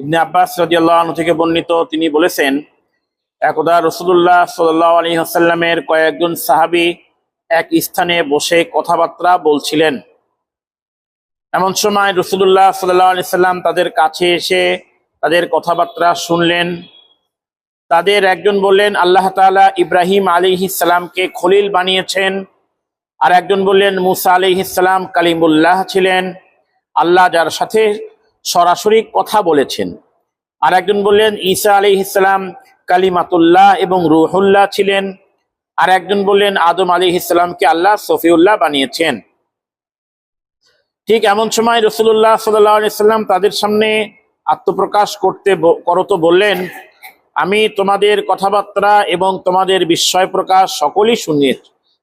ইবনে আব্বাস রাজিয়াল্লাহ থেকে বর্ণিত, তিনি বলেছেন, একদা রসুল্লাহ সাল্লাহ আলী আসাল্লামের কয়েকজন সাহাবি এক স্থানে বসে কথাবার্তা বলছিলেন। এমন সময় রসুল্লাহ সাল্লাহ আলি সাল্লাম তাদের কাছে এসে তাদের কথাবার্তা শুনলেন। তাদের একজন বললেন, আল্লাহ তাআলা ইব্রাহিম আলী ইসালামকে খলিল বানিয়েছেন। আর একজন বললেন, মুসা আলী ইসালাম কালিমুল্লাহ ছিলেন। আল্লাহ যার সাথে সরাসরি কথা বলেছেন। আর একজন বললেন, ঈসা আলী ইসলাম কালিমাতুল্লাহ এবং রুহুল্লাহ ছিলেন। আর একজন বললেন, আদম আলী ইসলামকে আল্লাহ সফিউল্লাহ বানিয়েছেন। ঠিক এমন সময় রসুল্লাহ সাল্লাম তাদের সামনে আত্মপ্রকাশ করতে করত বললেন, আমি তোমাদের কথাবার্তা এবং তোমাদের বিস্ময় প্রকাশ সকলই শুনে,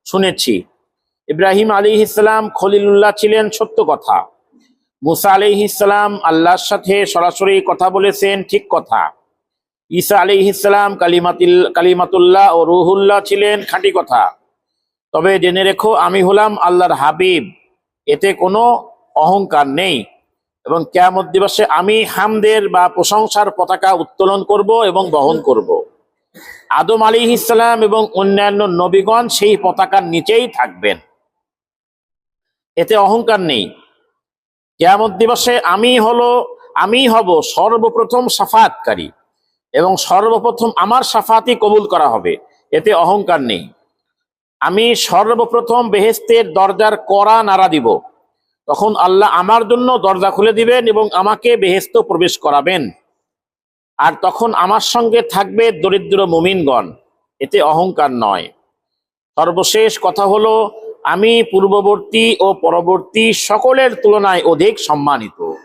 শুনেছি। ইব্রাহিম আলী ইসলাম খলিলুল্লাহ ছিলেন সত্য কথা। মুসা আলি ইসলাম আল্লাহর সাথে সরাসরি কথা বলেছেন, ঠিক কথা। ঈসা আলি ইসলাম কালিমাতিল, কালিমাতুল্লাহ ও রুহুল্লাহ ছিলেন, খাঁটি কথা। তবে জেনে রেখো, আমি হলাম আল্লাহর হাবিব। এতে কোনো অহংকার নেই। এবং কেয়ামত দিবসে আমি হামদের বা প্রশংসার পতাকা উত্তোলন করব এবং বহন করব। আদম আলী ইসলাম এবং অন্যান্য নবীগণ সেই পতাকার নিচেই থাকবেন। এতে অহংকার নেই। কেয়ামত দিবসে আমি হলো, আমি হব সর্বপ্রথম সাফাতকারী এবং সর্বপ্রথম আমার সাফাতই কবুল করা হবে। এতে অহংকার নেই। আমি সর্বপ্রথম বেহেস্তের দরজার কড়া নাড়া দিব। তখন আল্লাহ আমার জন্য দরজা খুলে দিবেন এবং আমাকে বেহেস্ত প্রবেশ করাবেন। আর তখন আমার সঙ্গে থাকবে দরিদ্র মুমিনগণ। এতে অহংকার নয়। সর্বশেষ কথা হলো আমি পূর্ববর্তী ও পরবর্তী সকলের তুলনায় অধিক সম্মানিত।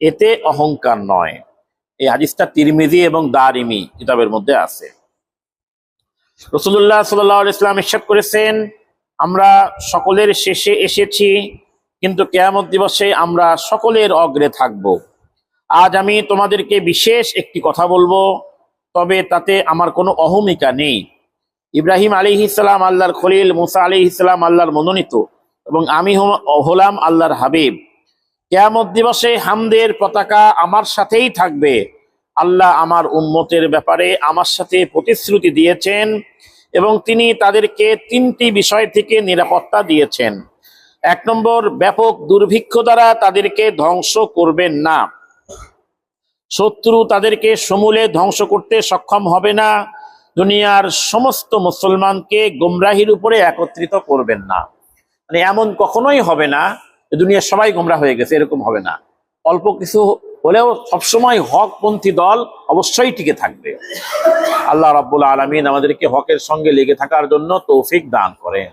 এতে অহংকার নয়। এই হাদিসটা তিরমিজি এবং দারিমি কিতাবের মধ্যে আছে। রসুল্লাহ সাল্লাহ ইসলাম ইসাদ করেছেন, আমরা সকলের শেষে এসেছি, কিন্তু কেয়ামত দিবসে আমরা সকলের অগ্রে থাকব। আজ আমি তোমাদেরকে বিশেষ একটি কথা বলব, তবে তাতে আমার কোনো অহমিকা নেই। ইব্রাহিম আলী ইসলাম আল্লাহর খলিল, মুসা আলী ইসলাম আল্লাহর মনোনীত এবং আমি হলাম আল্লাহর হাবিব। কেয়ামত দিবসে হামদের পতাকা আমার সাথেই থাকবে। আল্লাহ আমার উন্মতের ব্যাপারে আমার সাথে প্রতিশ্রুতি দিয়েছেন এবং তিনি তাদেরকে তিনটি বিষয় থেকে নিরাপত্তা দিয়েছেন। এক নম্বর, ব্যাপক দুর্ভিক্ষ দ্বারা তাদেরকে ধ্বংস করবেন না। শত্রু তাদেরকে সমূলে ধ্বংস করতে সক্ষম হবে না। দুনিয়ার সমস্ত মুসলমানকে গোমরাহির উপরে একত্রিত করবেন না। মানে এমন কখনোই হবে না দুনিয়া দুনিয়ার সবাই গোমরা হয়ে গেছে, এরকম হবে না। অল্প কিছু হলেও সবসময় হকপন্থী দল অবশ্যই টিকে থাকবে। আল্লাহ রাব্বুল আলমিন আমাদেরকে হকের সঙ্গে লেগে থাকার জন্য তৌফিক দান করেন।